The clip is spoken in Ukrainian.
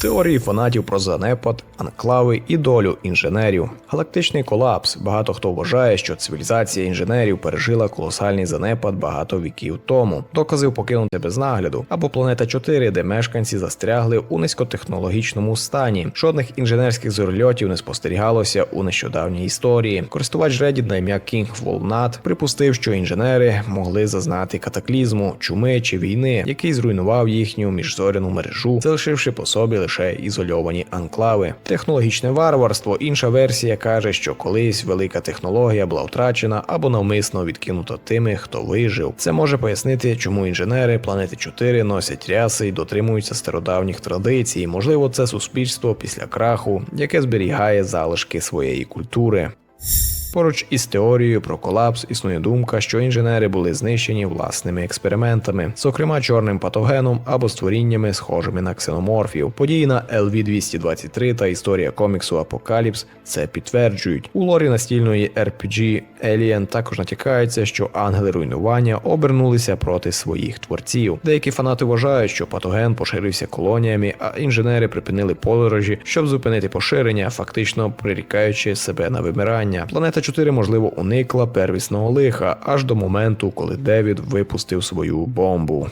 Теорії фанатів про занепад, анклави і долю інженерів. Галактичний колапс. Багато хто вважає, що цивілізація інженерів пережила колосальний занепад багато віків тому. Докази покинути без нагляду або планета 4, де мешканці застрягли у низькотехнологічному стані. Жодних інженерських зорольотів не спостерігалося у нещодавній історії. Користувач Reddit на ім'я King Волнат припустив, що інженери могли зазнати катаклізму, чуми чи війни, який зруйнував їхню міжзоряну мережу, залишивши по собі лише ізольовані анклави. Технологічне варварство. Інша версія каже, що колись велика технологія була втрачена або навмисно відкинута тими, хто вижив. Це може пояснити, чому інженери планети 4 носять ряси і дотримуються стародавніх традицій. Можливо, це суспільство після краху, яке зберігає залишки своєї культури. Поруч із теорією про колапс існує думка, що інженери були знищені власними експериментами, зокрема чорним патогеном або створіннями, схожими на ксеноморфів. Події на LV-223 та історія коміксу Апокаліпс це підтверджують. У лорі настільної RPG Alien також натякається, що ангели руйнування обернулися проти своїх творців. Деякі фанати вважають, що патоген поширився колоніями, а інженери припинили подорожі, щоб зупинити поширення, фактично прирікаючи себе на вимирання. Планета 4, можливо, уникла первісного лиха аж до моменту, коли Девід випустив свою бомбу.